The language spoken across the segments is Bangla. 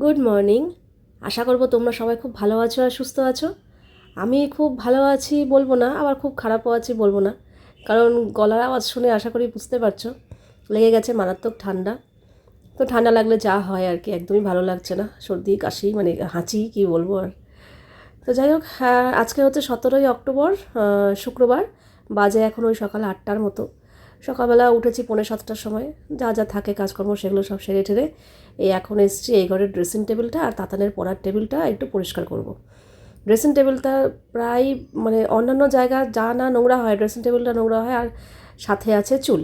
গুড মর্নিং আশা করব তোমরা সবাই খুব ভালো আছো আর সুস্থ আছো। আমি খুব ভালো আছি বলব না আবার খুব খারাপও আছি বলব না। কারণ গলার আওয়াজ শুনে আশা করি বুঝতে পারছ লেগে গেছে মারাত্মক ঠান্ডা। তো ঠান্ডা লাগলে যা হয় আর কি একদমই ভালো লাগছে না সর্দি কাশি মানে হাঁচি কি বলব আর। তো যাই হোক হ্যাঁ, আজকে হচ্ছে সতেরোই অক্টোবর শুক্রবার বাজে এখন ওই সকাল আটটার মতো। সকালবেলা উঠেছি পৌনে সাতটার সময়। যা যা থাকে কাজকর্ম সেগুলো সব সেরে ঠেরে এই এখন এসছি এই ঘরের ড্রেসিং টেবিলটা আর তাতানের পড়ার টেবিলটা একটু পরিষ্কার করব। ড্রেসিং টেবিলটা প্রায় মানে অন্যান্য জায়গা যা না নোংরা হয় ড্রেসিং টেবিলটা নোংরা হয় আর সাথে আছে চুল।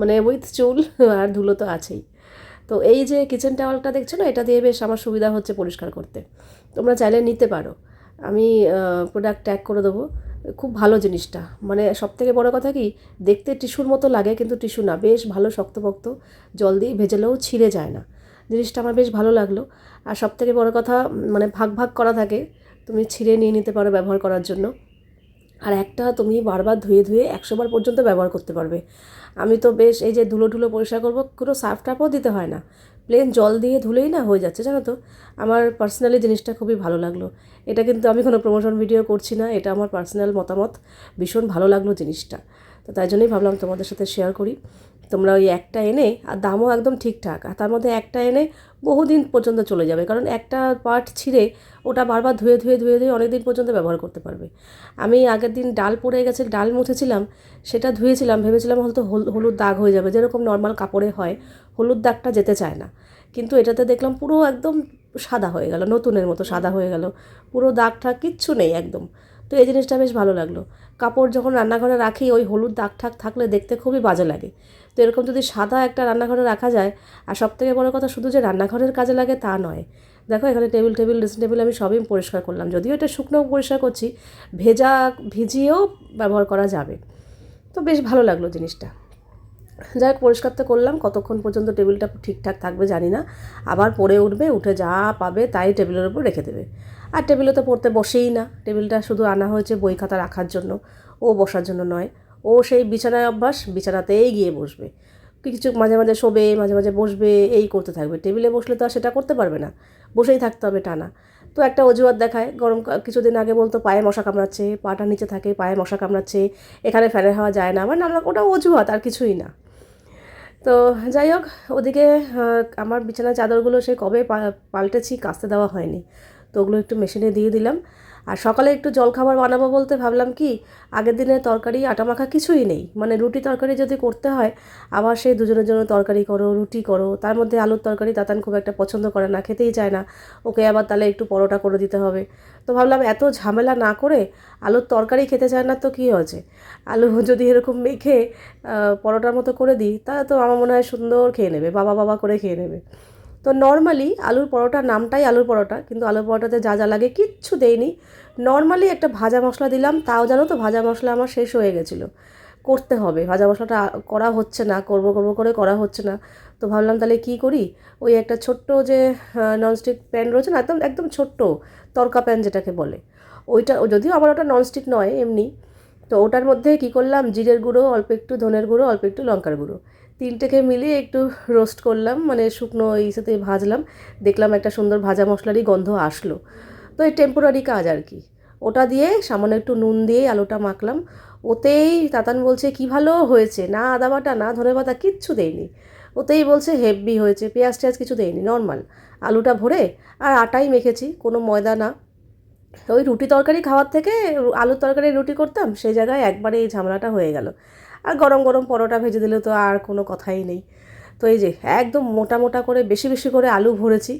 মানে উইথ চুল আর ধুলো তো আছেই। তো এই যে কিচেন টাওয়ালটা দেখছ না, এটা দিয়ে বেশ আমার সুবিধা হচ্ছে পরিষ্কার করতে। তোমরা চাইলে নিতে পারো। আমি প্রোডাক্ট ট্যাগ করে দেবো। খুব ভালো জিনিসটা। মানে সব থেকে বড়ো কথা কি, দেখতে টিস্যুর মতো লাগে কিন্তু টিস্যু না। বেশ ভালো শক্তপোক্ত জল দিয়ে ভেজালেও ছিঁড়ে যায় না। জিনিসটা আমার বেশ ভালো লাগল। আর সব থেকে বড়ো কথা মানে ভাগ ভাগ করা থাকে, তুমি ছিঁড়ে নিয়ে নিতে পারো ব্যবহার করার জন্য। আর একটা তুমি বারবার ধুয়ে ধুয়ে একশো বার পর্যন্ত ব্যবহার করতে পারবে। আমি তো বেশ এই যে ধুলো ধুলো পরিষ্কার করব, কোনো সার্ফ টাফও দিতে হয় না। প্লেন জল দিয়ে ধুলেই না হয়ে যাচ্ছে, জানো তো? আমার পার্সোনালি জিনিসটা খুবই ভালো লাগল। এটা কিন্তু আমি কোনো প্রমোশন ভিডিও করছি না, এটা আমার পার্সোনাল মতামত। ভীষণ ভালো লাগল জিনিসটা। তো তাই জন্যই ভাবলাম তোমাদের সাথে শেয়ার করি। তোমরা ওই একটা এনে, আর দামও একদম ঠিকঠাক, আর তার মধ্যে একটা এনে বহুদিন পর্যন্ত চলে যাবে, কারণ একটা পার্ট ছিঁড়ে ওটা বারবার ধুয়ে ধুয়ে ধুয়ে ধুয়ে অনেক দিন পর্যন্ত ব্যবহার করতে পারবে। আমি আগের দিন ডাল পড়ে গেছে, ডাল মুছেছিলাম, সেটা ধুয়েছিলাম, ভেবেছিলাম হয়তো হল- হলুদ দাগ হয়ে যাবে, যেরকম নর্মাল কাপড়ে হয় হলুদ দাগটা যেতে চায় না। কিন্তু এটাতে দেখলাম পুরো একদম সাদা হয়ে গেল, নতুনের মতো সাদা হয়ে গেল। পুরো দাগ ঠাগ কিচ্ছু নেই একদম। তো এই জিনিসটা বেশ ভালো লাগল। কাপড় যখন রান্নাঘরে রাখি, ওই হলুদ দাগ ঠাক থাকলে দেখতে খুবই বাজে লাগে। তো এরকম যদি সাদা একটা রান্নাঘরে রাখা যায়, আর সব থেকে বড়ো কথা শুধু যে রান্নাঘরের কাজে লাগে তা নয়। দেখো এখানে টেবিল টেবিল, ড্রেসিং টেবিল আমি সবই পরিষ্কার করলাম। যদিও এটা শুকনো পরিষ্কার করছি, ভেজা, ভিজিয়েও ব্যবহার করা যাবে। তো বেশ ভালো লাগল জিনিসটা। যাই হোক, পরিষ্কার তো করলাম, কতক্ষণ পর্যন্ত টেবিলটা ঠিকঠাক থাকবে জানি না। আবার পড়ে উঠবে, উঠে যা পাবে তাই টেবিলের উপর রেখে দেবে। আর টেবিলে তো পড়তে বসেই না, টেবিলটা শুধু আনা হয়েছে বই খাতা রাখার জন্য, ও বসার জন্য নয়। ও সেই বিছানায় অভ্যাস, বিছানাতেই গিয়ে বসবে। কিছু মাঝে মাঝে শোবে, মাঝে মাঝে বসবে, এই করতে থাকবে। টেবিলে বসলে তো আর সেটা করতে পারবে না, বসেই থাকতে হবে টানা। তো একটা অজুহাত দেখায়, গরম কিছুদিন আগে বলতো পায়ে মশা কামড়াচ্ছে, পাটা নিচে থাকে, পায়ে মশা কামড়াচ্ছে, এখানে ফ্যানের হাওয়া যায় না মানে আমরা, ওটা অজুহাত, আর কিছুই না। তো যাই হোক, ওদিকে আমার বিছানার চাদরগুলো সে কবে পাল্টেছি, কাস্তে দেওয়া হয়নি, তো ওগুলো একটু মেশিনে দিয়ে দিলাম। আর সকালে একটু জলখাবার বানাবো বলতে ভাবলাম কি, আগের দিনের তরকারি, আটা মাখা কিছুই নেই। মানে রুটি তরকারি যদি করতে হয়, আবার সেই দুজনের জন্য তরকারি করো, রুটি করো, তার মধ্যে আলুর তরকারি তাতান খুব একটা পছন্দ করে না, খেতেই চায় না। ওকে আবার তাহলে একটু পরোটা করে দিতে হবে। তো ভাবলাম এত ঝামেলা না করে আলুর তরকারি খেতে চায় না তো কী হয়েছে? আলু যদি এরকম মেখে পরোটার মতো করে দিই, তাহলে তো আমার মনে হয় সুন্দর খেয়ে নেবে, বাবা বাবা করে খেয়ে নেবে। তো নর্মালি আলুর পরোটা নামটাই আলুর পরোটা, কিন্তু আলুর পরোটাতে যা যা লাগে কিচ্ছু দেইনি। নর্মালি একটা ভাজা মশলা দিলাম, তাও জানো তো ভাজা মশলা আমার শেষ হয়ে গেছিল। করতে হবে, ভাজা মশলাটা করা হচ্ছে না, করব করব করে করা হচ্ছে না। তো ভাবলাম তাহলে কি করি? ওই একটা ছোট্ট যে ননস্টিক প্যান রয়েছে না, একদম একদম ছোট্ট তরকা প্যান যেটাকে বলে। ওইটা যদিও আমার ওটা ননস্টিক নয়, এমনি। তো ওটার মধ্যে কি করলাম? জিরের গুঁড়ো, অল্প একটু ধনের গুঁড়ো, অল্প একটু লঙ্কার গুঁড়ো। তিনটেকে মিলিয়ে একটু রোস্ট করলাম মানে শুকনো এই সাথে ভাজলাম। দেখলাম একটা সুন্দর ভাজা মশলারই গন্ধ আসলো। তো এই টেম্পোরারি কাজ আর কি। ওটা দিয়ে সামান্য একটু নুন দিয়ে আলুটা মাখলাম। ওতেই তাতান বলছে, কি ভালো হয়েছে? না আদা বাটা, না ধনে পাতা, কিচ্ছু দেয়নি ওতেই বলছে হেভি হয়েছে, পেঁয়াজ টেয়াজ কিছু দেয়নি নর্মাল আলুটা ভরে আর আটাই মেখেছি, কোনো ময়দা না। ওই রুটি তরকারি খাওয়ার থেকে আলুর তরকারি রুটি করতাম, সেই জায়গায় একবারে এই ঝামেলাটা হয়ে গেল। আর গরম গরম পরোটা ভেজে দিলে তো আর কোনো কথাই নেই। তো এই যে একদম মোটা মোটা করে বেশি বেশি করে আলু ভরেছি।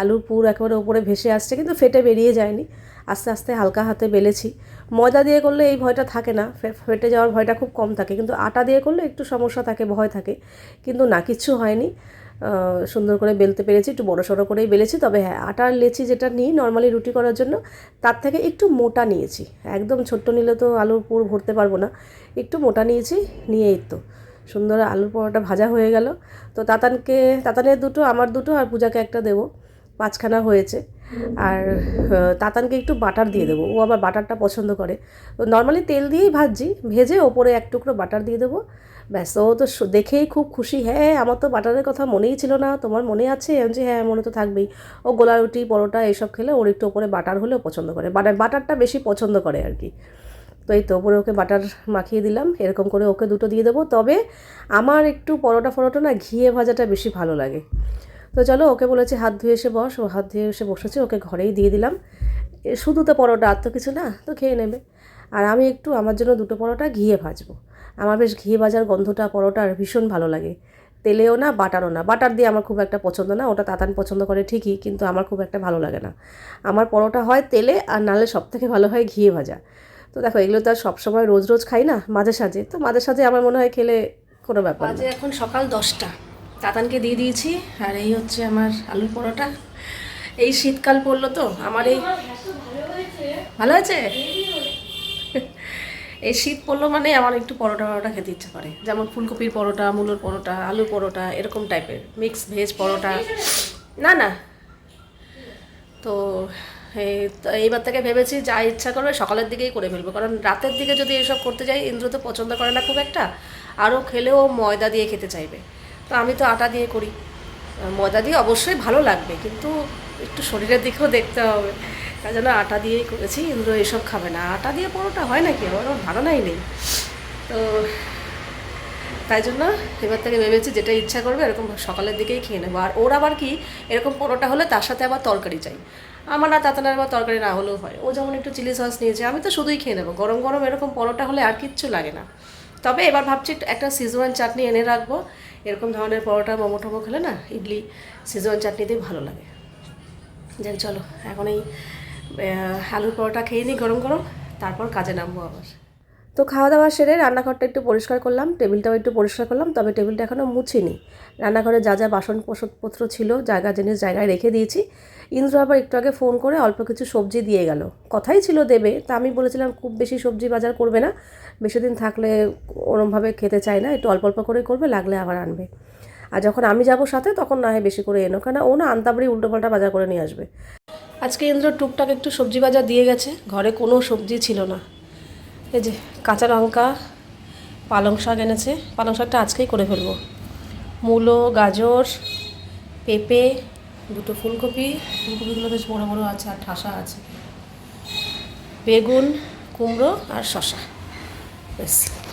আলুর পুর একেবারে ওপরে ভেসে আসছে কিন্তু ফেটে বেরিয়ে যায়নি। আস্তে আস্তে হালকা হাতে বেলেছি। ময়দা দিয়ে করলে এই ভয়টা থাকে না ফেটে যাওয়ার ভয়টা খুব কম থাকে। কিন্তু আটা দিয়ে করলে একটু সমস্যা থাকে, ভয় থাকে। কিন্তু না, কিচ্ছু হয়নি। সুন্দর করে বেলতে পেরেছি, একটু বড়ো সড়ো করেই বেলেছি। তবে হ্যাঁ আটার লেচি যেটা নিই নর্মালি রুটি করার জন্য, তার থেকে একটু মোটা নিয়েছি। একদম ছোট্ট নিলে তো আলুর পুর ভরতে পারব না। একটু মোটা নিয়েছি, নিয়েই তো। সুন্দর আলুর পরোটা ভাজা হয়ে গেল। তো তাতানকে, তাতানের দুটো, আমার দুটো আর পূজাকে একটা দেবো। পাঁচখানা হয়েছে। আর তাতানকে একটু বাটার দিয়ে দেবো। ও আবার বাটারটা পছন্দ করে। তো নর্মালি তেল দিয়েই ভাজছি, ভেজে ওপরে এক টুকরো বাটার দিয়ে দেবো। ব্যাস ও তো দেখেই খুব খুশি। হ্যাঁ আমার তো বাটারের কথা মনেই ছিল না। তোমার মনে আছে? আমি বলছি, হ্যাঁ মনে তো থাকবেই। ও গোলা রুটি পরোটা এইসব খেলে ওর একটু ওপরে বাটার হলেও পছন্দ করে। বাটার বাটারটা বেশি পছন্দ করে আর কি। তো এই তো ওপরে ওকে বাটার মাখিয়ে দিলাম। এরকম করে ওকে দুটো দিয়ে দেবো। তবে আমার একটু পরোটা ফরোটা না ঘিয়ে ভাজাটা বেশি ভালো লাগে। তো চলো ওকে বলেছি হাত ধুয়ে এসে বস। ও হাত ধুয়ে এসে বসেছে ওকে ঘরেই দিয়ে দিলাম। শুধু তো পরোটা আর তো কিছু না তো খেয়ে নেবে। আর আমি একটু আমার জন্য দুটো পরোটা ঘিয়ে ভাজবো। আমার বেশ ঘি ভাজার গন্ধটা পরোটার ভীষণ ভালো লাগে। তেলেও না, বাটারও না। বাটার দিয়ে আমার খুব একটা পছন্দ না, ওটা তাতান পছন্দ করে ঠিকই, কিন্তু আমার খুব একটা ভালো লাগে না। আমার পরোটা হয় তেলে আর নাহলে সব থেকে ভালো হয় ঘিয়ে ভাজা। তো দেখো, এগুলো তো আর সবসময় রোজ রোজ খাই না, মাঝে সাঝে। তো মাঝে সাঝে আমার মনে হয় খেলে কোনো ব্যাপার বাজে এখন সকাল দশটা। তাতানকে দিয়ে দিয়েছি, আর এই হচ্ছে আমার আলুর পরোটা। এই শীতকাল পড়ল তো, আমার এই ভালো আছে? এই শীত পড়ল মানে আমার একটু পরোটা পরোটা খেতে ইচ্ছা করে। যেমন ফুলকপির পরোটা, মূলোর পরোটা আলু পরোটা, এরকম টাইপের। Mix veg paratha. না না। তো এই তো এইবার থেকে ভেবেছি যা ইচ্ছা করবে সকালের দিকেই করে ফেলব। কারণ রাতের দিকে যদি এসব করতে যাই, ইন্দ্র তো পছন্দ করে না খুব একটা। আরও খেলেও ময়দা দিয়ে খেতে চাইবে। তো আমি তো আটা দিয়ে করি। ময়দা দিয়ে অবশ্যই ভালো লাগবে, কিন্তু একটু শরীরের দিকেও দেখতে হবে। তাই জন্য আটা দিয়েই করেছি, ইন্দ্র এসব খাবে না। আটা দিয়ে পরোটা হয় নাকি? আমার ওর ধারণাই নেই। তো তাই জন্য এবার থেকে ভেবেছি যেটা ইচ্ছা করবে এরকম সকালের দিকেই খেয়ে নেব। আর ওর আবার কি, এরকম পরোটা হলে তার সাথে আবার তরকারি চাই। আমার না তাতানার আবার তরকারি না হলেও হয়। ও যেমন একটু চিলি সস নিয়েছে, আমি তো শুধুই খেয়ে নেব। গরম গরম এরকম পরোটা হলে আর কিচ্ছু লাগে না। তবে এবার ভাবছি একটা সিজওয়ান চাটনি এনে রাখব। এরকম ধরনের পরোটা মোমো টোমো খেলে না, ইডলি সিজওয়ান চাটনি দিয়ে ভালো লাগে। যাক চলো, এখন এই আলুর পরোটা খেয়ে নিই গরম গরম, তারপর কাজে নামবো আবার। তো খাওয়া দাওয়া সেরে রান্নাঘরটা একটু পরিষ্কার করলাম, টেবিলটাও একটু পরিষ্কার করলাম, তবে টেবিলটা এখনও মুছিনি। রান্নাঘরে যা যা বাসন পোষণপত্র ছিল, জায়গা জিনিস জায়গায় রেখে দিয়েছি। ইন্দ্র আবার একটু আগে ফোন করে অল্প কিছু সবজি দিয়ে গেল। কথাই ছিল দেবে, তা আমি বলেছিলাম খুব বেশি সবজি বাজার করবে না, বেশি দিন থাকলে ওরমভাবে খেতে চায় না, একটু অল্প অল্প করে করবে, লাগলে আবার আনবে। আর যখন আমি যাব সাথে, তখন না হয় বেশি করে এনো, কেন ও না আনতাবড়ি উল্টোপাল্টা বাজার করে নিয়ে আসবে। আজকে ইন্দ্র টুকটাক একটু সবজি বাজার দিয়ে গেছে, ঘরে কোনো সবজি ছিল না। এই যে কাঁচা লঙ্কা, পালং শাক এনেছে, পালং শাকটা আজকেই করে ফেলব। মূলো, গাজর, পেঁপে, দুটো ফুলকপি, ফুলকপিগুলো বেশ বড় বড় আছে আর ঠাসা আছে। বেগুন, কুমড়ো আর শশা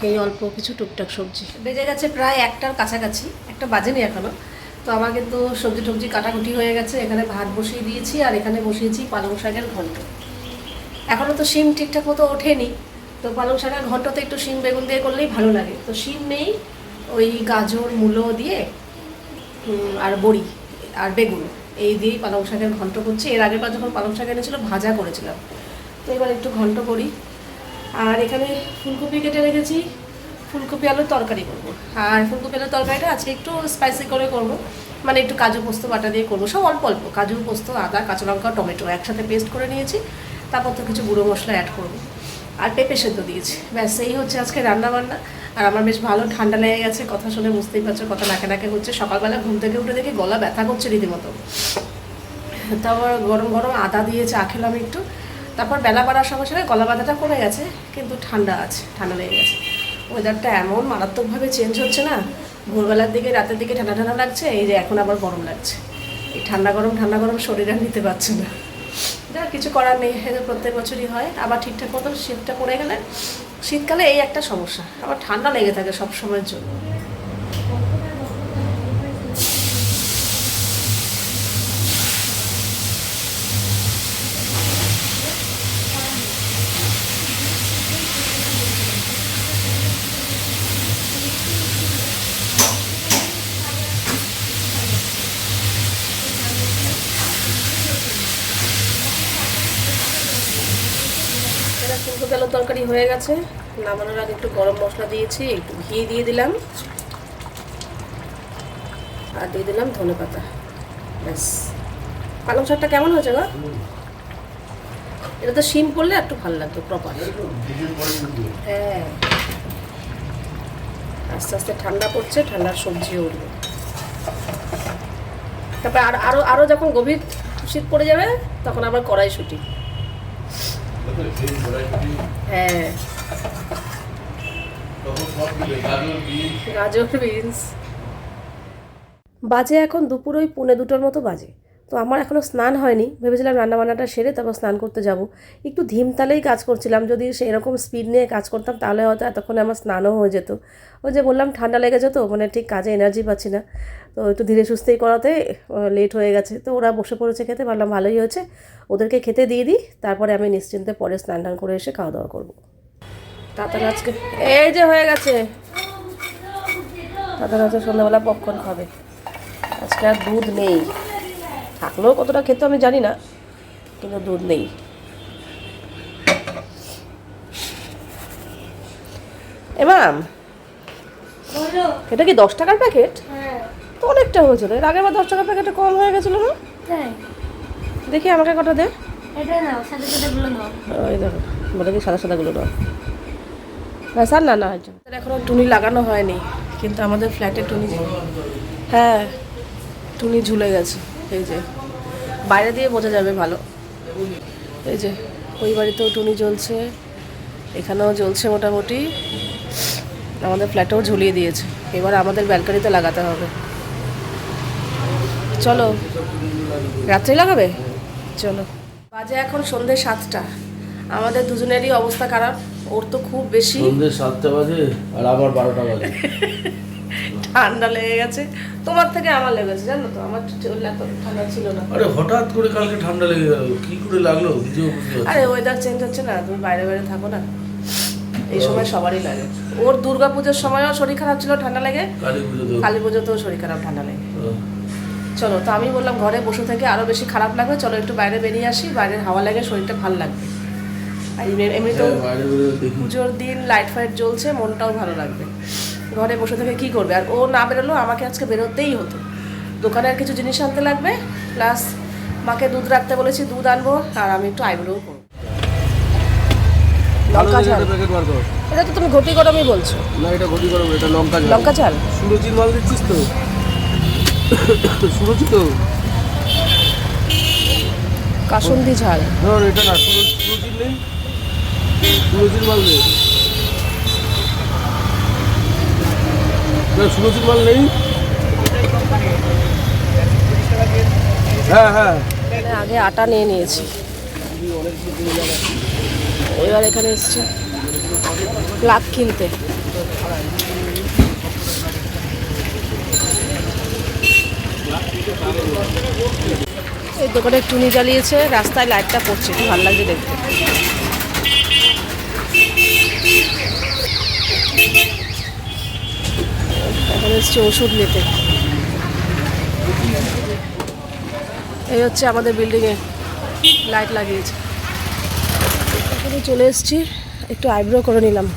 এই অল্প কিছু টুকটাক সবজি। বেজে গেছে প্রায় একটার কাছাকাছি, একটা বাজেনি এখনও। তো আমার কিন্তু সবজি টবজি কাটাকুটি হয়ে গেছে, এখানে ভাত বসিয়ে দিয়েছি আর এখানে বসিয়েছি পালং শাকের ঘন্ট। এখনও তো শিম ঠিকঠাক মতো ওঠেনি, তো পালং শাকের ঘন্টতে একটু শিম বেগুন দিয়ে করলেই ভালো লাগে। তো শিম নেই, ওই গাজর, মূলো দিয়ে আর বড়ি আর বেগুন, এই দিয়েই পালং শাকের ঘন্ট করছি। এর আগের বার যখন পালং শাক এনেছিল, ভাজা করেছিলাম। তো এবার একটু ঘন্ট করি। আর এখানে ফুলকপি কেটে রেখেছি ফুলকপি আলুর তরকারি করব। আর ফুলকপি আলুর তরকারিটা আজকে একটু স্পাইসি করে করব। মানে একটু কাজু পোস্ত বাটা দিয়ে করব। সব অল্প অল্প। কাজু পোস্ত, আদা, কাঁচা লঙ্কা, টমেটো একসাথে পেস্ট করে নিয়েছি। তারপর তো কিছু গুঁড়ো মশলা অ্যাড করব। আর পেঁপে সেদ্ধ দিয়েছি। ব্যাস, এই হচ্ছে আজকে রান্না বান্না আর আমার বেশ ভালো ঠান্ডা লেগে গেছে, কথা শুনে বুঝতেই পারছ, কথা নাকে নাকে হচ্ছে। সকালবেলা ঘুম থেকে উঠে দেখি গলা ব্যথা করছে রীতিমতো। তারপর গরম গরম আদা দিয়ে চা খেলাম একটু। তারপর বেলা বাড়ার সঙ্গে সঙ্গে গলা ব্যথাটা কমে গেছে, কিন্তু ঠান্ডা আছে, ঠান্ডা লেগে গেছে। ওয়েদারটা এমন মারাত্মকভাবে চেঞ্জ হচ্ছে না, ভোরবেলার দিকে রাতের দিকে ঠান্ডা ঠান্ডা লাগছে, এই যে এখন আবার গরম লাগছে। এই ঠান্ডা গরম ঠান্ডা গরম শরীর আর নিতে পারছে না। যা কিছু করার নেই প্রত্যেক বছরই হয়, আবার ঠিকঠাক মতো শীতটা পড়ে গেলে, শীতকালে এই একটা সমস্যা, আবার ঠান্ডা লেগে থাকে সব সময়ের জন্য। ফুলকপি আলুর তরকারি হয়ে গেছে। নামানোর আগে একটু গরম মশলা দিয়েছি, একটু ঘি দিয়ে দিলাম। আর দিয়ে দিলাম ধনে পাতা। ব্যাস। পালং শাকটা কেমন হয়েছে গো? এটা তো শিম করলে একটু ভালো লাগতো প্রপার হ্যাঁ। আস্তে আস্তে ঠান্ডা পড়ছে ঠান্ডার সবজিও উঠবে। তারপরে আর আরও আরও যখন গভীর শীত পড়ে যাবে, তখন আবার কড়াইশুটি। হ্যাঁ। বাজে এখন দুপুর ওই পুনে দুটোর মতো বাজে। তো আমার এখনও স্নান হয়নি। ভেবেছিলাম রান্নাবান্নাটা সেরে তারপর স্নান করতে যাব। একটু ধীমতালেই কাজ করছিলাম। যদি সেরকম স্পিড নিয়ে কাজ করতাম তাহলে হয়তো এতক্ষণে আমার স্নানও হয়ে যেত। ওই যে বললাম, ঠান্ডা লেগেছে তো মানে ঠিক কাজে এনার্জি পাচ্ছি না। তো একটু ধীরে সুস্থেই করাতে লেট হয়ে গেছে। তো ওরা বসে পড়েছে খেতে, ভাবলাম ভালোই হয়েছে। ওদেরকে খেতে দিয়ে দিই, তারপরে আমি নিশ্চিন্তে পরে স্নান টান করে এসে খাওয়া দাওয়া করব। তাড়াতাড়ি আজকে, এই যে হয়ে গেছে। তাদের হচ্ছে সন্ধ্যাবেলা পপকর্ন খাবে। আজকে আর দুধ নেই। থাকলেও কতটা খেতে আমি জানি না কিন্তু দুধ নেই। এমাম এটা কি দশ টাকার প্যাকেট তো অনেকটা হয়েছিল এর আগের বার দশ টাকার প্যাকেটে কম হয়ে গেছিল না? দেখি আমাকে কটা দে। ওই দেখো বলে কি সাদা সাদাগুলো স্যার না না এখনও টুনি লাগানো হয়নি কিন্তু আমাদের ফ্ল্যাটে টুনি হ্যাঁ টুনি ঝুলে গেছে। এই যে বাইরে দিয়ে বোঝা যাবে ভালো। এই যে ওই বাড়িতেও টুনি জ্বলছে এখানেও জ্বলছে মোটামুটি। আমাদের ফ্ল্যাটেও ঝুলিয়ে দিয়েছে। এবার আমাদের ব্যালকানিতে লাগাতে হবে। চলো রাত্রে লাগাবে? চলো। বাজে এখন সন্ধ্যে সাতটা। আমাদের দুজনেরই অবস্থা খারাপ। ওর তো খুব বেশি। সন্ধ্যে সাতটা বাজে আর আবার বারোটা বাজে। ঠান্ডা লেগে গেছে। তোমার থেকে আমার লেগেছে জানো তো? আমার ঠান্ডা ছিল না। আরে হঠাৎ করে কালকে ঠান্ডা লেগে গেল। কি করে লাগল? নিজেও বুঝতে আরে ওয়েদার চেঞ্জ হচ্ছে না তুমি বাইরে বাইরে থাকো না। এই সময় সবারই লাগে। ওর দুর্গা পুজোর সময়ও শরীর খারাপ ছিল ঠান্ডা লেগে। কালী পুজো তো পুজোতেও শরীর খারাপ ঠান্ডা লেগে। চলো তো আমি বললাম ঘরে বসে থেকে আরও বেশি খারাপ লাগবে। চলো একটু বাইরে বেরিয়ে আসি। বাইরের হাওয়া লাগে শরীরটা ভালো লাগবে। আর এমনি- এমনিতেও হ্যাঁ, পুজোর দিন লাইট ফাইট জ্বলছে মনটাও ভালো লাগবে। ঘরে বসে থেকে কি করবে? আর ও না বেরোলো আমাকে আজকে বেরোতেই হতো। দোকানের কিছু জিনিস আনতে লাগবে প্লাস মাকে দুধ রাখতে বলেছি দুধ আনব আর আমি একটু আইব্রো করব। লঙ্কা কর। এটা তো তুমি ঘটি গরমই বলছো। না এটা ক্ষতি করব এটা লঙ্কা ঝাল। লঙ্কা ঝাল? সুরজির মাল দিচ্ছিস তো? সুরজি তো? কাসুন্দি ঝাল। ধর এটা না সুরজ সুরজির নেই। সুরজির মাল নেই না সুরজির মাল নেই। হ্যাঁ হ্যাঁ। আগে আটা নিয়ে নিয়েছি। এবার এখানে এসছি। প্লাগ কিনতে। এই দোকানে টুনি জ্বালিয়েছে, রাস্তায় লাইটটা পড়ছে ভালো লাগছে দেখতে। এসছে ওষুধ নিতে। এই হচ্ছে আমাদের বিল্ডিংয়ে লাইট লাগিয়েছে। এখানে চলে এসেছি, একটু আইব্রো করে নিলাম।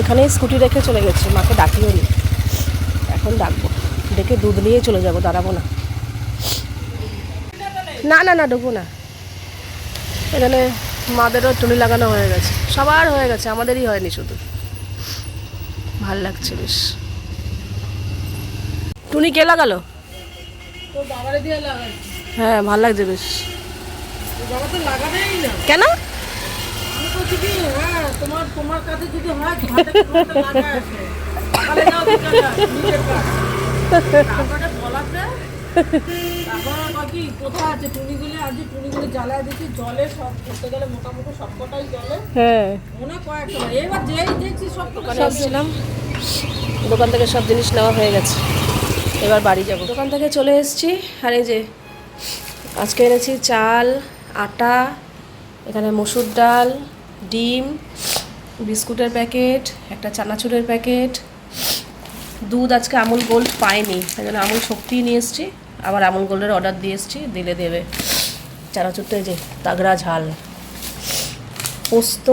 এখানেই স্কুটি রেখে চলে গেছে, মাকে ডাকিও নি। এখন ডাকবো, ডেকে দুধ নিয়েই চলে যাব, দাঁড়াবো না। না না না ঢুকবো না। এখানে মাদেরও টুনি লাগানো হয়ে গেছে, সবার হয়ে গেছে, আমাদেরই হয়নি শুধু। ভালো লাগছে বেশ। টুনি কে লাগালো? হ্যাঁ ভালো লাগছে বেশ। কেন? দোকান থেকে সব জিনিস নেওয়া হয়ে গেছে। এবার বাড়ি যাব। দোকান থেকে চলে এসেছি। আর এই যে আজকে এনেছি চাল, আটা, এখানে মসুর ডাল, ডিম, বিস্কুটের প্যাকেট, একটা চানাচুরের প্যাকেট। দুধ আজকে আমুল গোল্ড পাইনি সেই জন্য আমুল শক্তি নিয়ে এসেছি। আবার আমুল গোল্ডের অর্ডার দিয়ে এসেছি, দিলে দেবে। চানাচুরটা যে তাগড়া ঝাল। পোস্ত,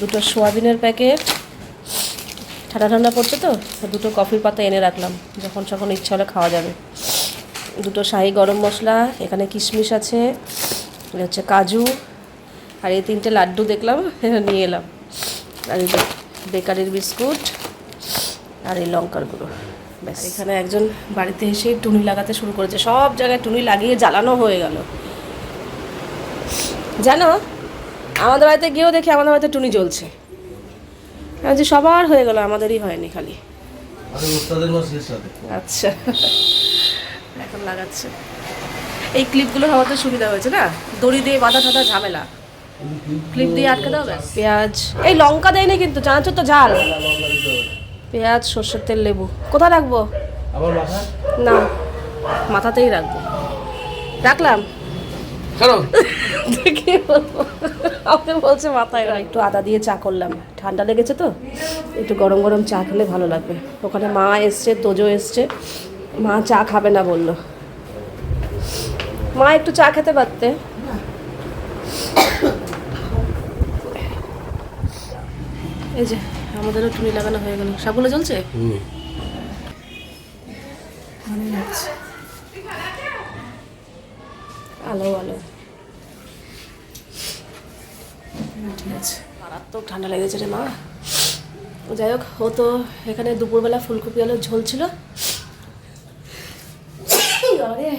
দুটো সোয়াবিনের প্যাকেট ঠান্ডা ঠান্ডা পড়ছে তো দুটো কফির পাতা এনে রাখলাম, যখন সখন ইচ্ছা হলে খাওয়া যাবে। দুটো শাহি গরম মশলা, এখানে কিশমিশ আছে হচ্ছে কাজু, আর এই তিনটে লাড্ডু দেখলাম, নিয়ে এলাম। আর এই বেকারির বিস্কুট, আর এই লঙ্কার গুঁড়ো, ব্যাস। এখানে একজন বাড়িতে এসে টুনি লাগাতে শুরু করেছে, সব জায়গায় টুনি লাগিয়ে জ্বালানো হয়ে গেল। জানো, আমাদের বাড়িতে গিয়েও দেখি আমাদের বাড়িতে টুনি জ্বলছে। বলছি, সবার হয়ে গেল আমাদেরই হয়নি খালি। আচ্ছা। এখন লাগাচ্ছে। এই ক্লিপগুলো হওয়াতে সুবিধা হয়েছে না? দড়ি দিয়ে বাঁধা টাধা ঝামেলা। ক্লিপ দিয়ে আটকে দাও ব্যাস। পেঁয়াজ। এই লঙ্কা দেয়নি কিন্তু জানাচ্ছ তো ঝাল। পেঁয়াজ সর্ষের তেল লেবু। কোথায় রাখব? না মাথাতেই রাখব। রাখলাম? কেন কি বলব আমাকে বলছে মাথায় একটু আদা দিয়ে চা করলাম। ঠান্ডা লেগেছে তো একটু গরম গরম চা খেলে ভালো লাগবে। ওখানে মা এসছে তোজো এসছে। মা চা খাবে না বলল। মা একটু চা খেতে পারতে। এই যে আমাদেরও টুনি লাগানো হয়ে গেল। সবগুলো যাচ্ছে আলো আলো হুম, ঠিক আছে মারাত্মক ঠান্ডা লেগেছে রে মা। যাই হোক, ও তো এখানে দুপুরবেলা ফুলকপি আলুর ঝোল ছিল। আরে,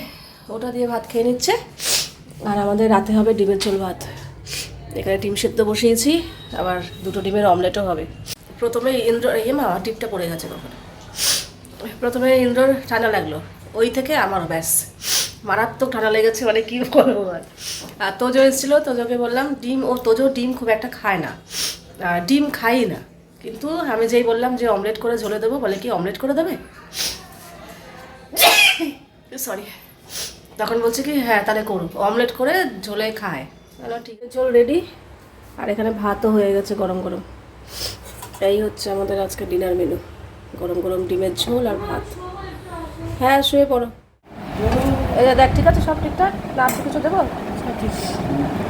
ওটা দিয়ে ভাত খেয়ে নিচ্ছে। আর আমাদের রাতে হবে ডিমের ঝোল ভাত। এখানে ডিম সেদ্ধ বসিয়েছি, আবার দুটো ডিমের অমলেটও হবে। প্রথমে ইন্দ্র ইয়ে মা, টিপটা পড়ে গেছে কখন প্রথমে ইন্দ্রর ঠান্ডা লাগল। ওই থেকে আমার ব্যাস। মারাত্মক ঠান্ডা লেগেছে মানে কি করব আর। আর তোজো এসেছিল, তোজোকে বললাম, ডিম, ও তোজো ডিম খুব একটা খায় না। ডিম খাই না, কিন্তু আমি যেই বললাম যে অমলেট করে ঝোলে দেবো, বলে কি অমলেট করে দেবে? সরি তখন বলছে কি হ্যাঁ তাহলে করুন অমলেট করে ঝোলে খায়। বললাম ঠিক আছে। ঝোল রেডি আর এখানে ভাতও হয়ে গেছে গরম গরম। এই হচ্ছে আমাদের আজকে ডিনার মেনু গরম গরম ডিমের ঝোল আর ভাত। হ্যাঁ শুয়ে পড়ো। এই দেখ ঠিক আছে সব ঠিকঠাক? না আর কিছু দেবো?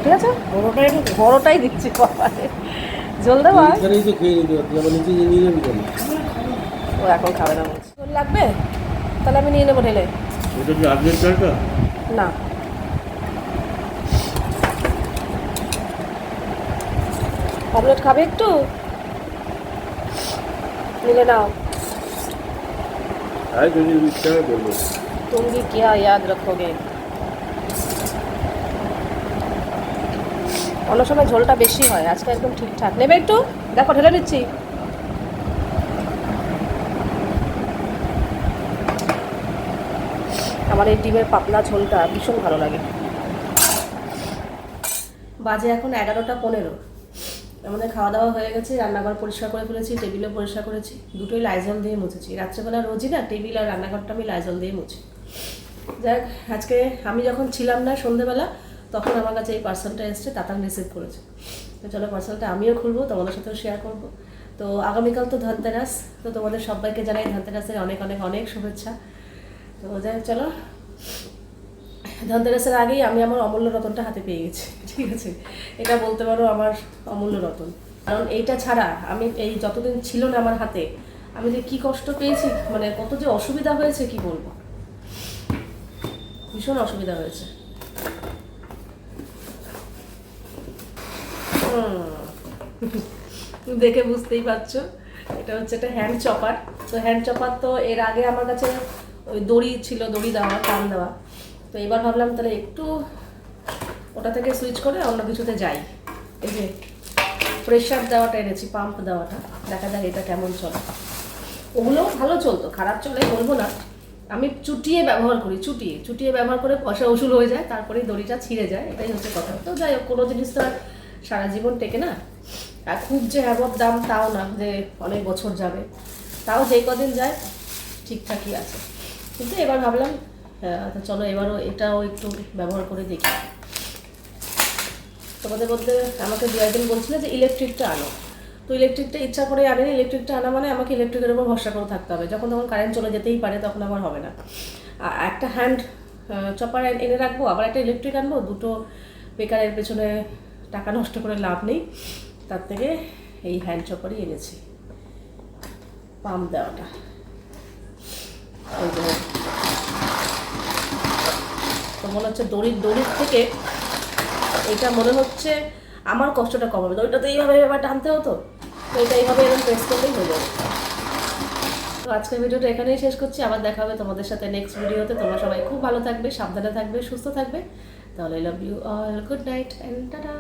ঠিক আছে। বড়োটাই বড়োটাই দিচ্ছি বাবারে। জল দেবো ও এখন খাবে না বলছে। জল লাগবে? তাহলে আমি নিয়ে নেব ঢেলে। না। অমলেট খাবে একটু? নিলে নাও। হয় বলব तुम भी क्या याद रखोगे অন্য সময় ঝোলটা বেশি হয় আজকে একদম ঠিকঠাক নেবে একটু দেখো ঢেলে দিচ্ছি আমার এই ডিমের পাতলা ঝোলটা ভীষণ ভালো লাগে বাজে এখন এগারোটা পনেরো আমাদের খাওয়া দাওয়া হয়ে গেছে রান্নাঘর পরিষ্কার করে ফেলেছি টেবিলও পরিষ্কার করেছি দুটোই লাইজল দিয়ে মুছেছি রাত্রেবেলা রোজই না টেবিল আর রান্নাঘরটা আমি লাইজল দিয়ে মুছি যাক, আজকে আমি যখন ছিলাম না সন্ধেবেলা, তখন আমার কাছে এই পার্সেলটা এসছে, তাতান রিসিভ করেছে। তো চলো পার্সেলটা আমিও খুলবো, তোমাদের সাথেও শেয়ার করব। তো আগামীকাল তো ধনতেরাস, তো তোমাদের সবাইকে জানাই ধনতেরাসের অনেক অনেক অনেক শুভেচ্ছা। তো যাই চলো। ধনতেরাসের আগেই আমি আমার অমূল্য রতনটা হাতে পেয়ে গেছি, ঠিক আছে? এটা বলতে পারো আমার অমূল্য রতন। কারণ এইটা ছাড়া আমি এই যতদিন ছিল না আমার হাতে, আমি যে কি কষ্ট পেয়েছি মানে কত যে অসুবিধা হয়েছে কি বলব? ভীষণ অসুবিধা হয়েছে। দেখে বুঝতেই পারছ, এটা হচ্ছে একটা হ্যান্ড চপার তো হ্যান্ড চপার তো এর আগে আমার কাছে ওই দড়ি ছিল, দড়ি দেওয়া, টান দেওয়া। তো এবার ভাবলাম তাহলে একটু ওটা থেকে সুইচ করে অন্য কিছুতে যাই। এই যে প্রেশার দেওয়াটা এনেছি পাম্প দেওয়াটা। দেখা যাক এটা কেমন চলে। ওগুলোও ভালো চলতো, খারাপ চলে বলব না। আমি চুটিয়ে ব্যবহার করি, চুটিয়ে চুটিয়ে ব্যবহার করে পয়সা উসুল হয়ে যায় তারপরে দড়িটা ছিঁড়ে যায়, এটাই হচ্ছে কথা। তো যাই হোক, কোনো জিনিস তো আর সারা জীবন টেকে না। আর খুব যে অ্যাবভ দাম তাও না, যে অনেক বছর যাবে। তাও যেই কদিন যায়, ঠিকঠাকই আছে। কিন্তু এবার ভাবলাম চলো এবারও এটাও একটু ব্যবহার করে দেখি। তোমাদের মধ্যে আমাকে দু একদিন বলছিল যে ইলেকট্রিকটা আনো। তো ইলেকট্রিকটা ইচ্ছা করে আনেনি ইলেকট্রিকটা আনা মানে আমাকে ইলেকট্রিকের উপর ভরসা করে থাকতে হবে। যখন তখন কারেন্ট চলে যেতেই পারে, তখন আমার হবে না। একটা হ্যান্ড চপার এনে রাখব, আবার একটা ইলেকট্রিক আনব, দুটো বেকারের পেছনে টাকা নষ্ট করে লাভ নেই। তার থেকে এই হ্যান্ড চপারই এনেছি। পাম্প দেওয়াটা। তো মনে হচ্ছে দড়ির দড়ির থেকে এটা মনে হচ্ছে আমার কষ্টটা কম হবে তো ওইটা তো এইভাবে এবার টানতে হতো। তো এটা এইভাবে এরকম প্রেস করলেই হয়ে যাবে। তো আজকের ভিডিওটা এখানেই শেষ করছি। আবার দেখা হবে তোমাদের সাথে নেক্সট ভিডিওতে। তোমরা সবাই খুব ভালো থাকবে, সাবধানে থাকবে, সুস্থ থাকবে। তাহলে love you all good night and tata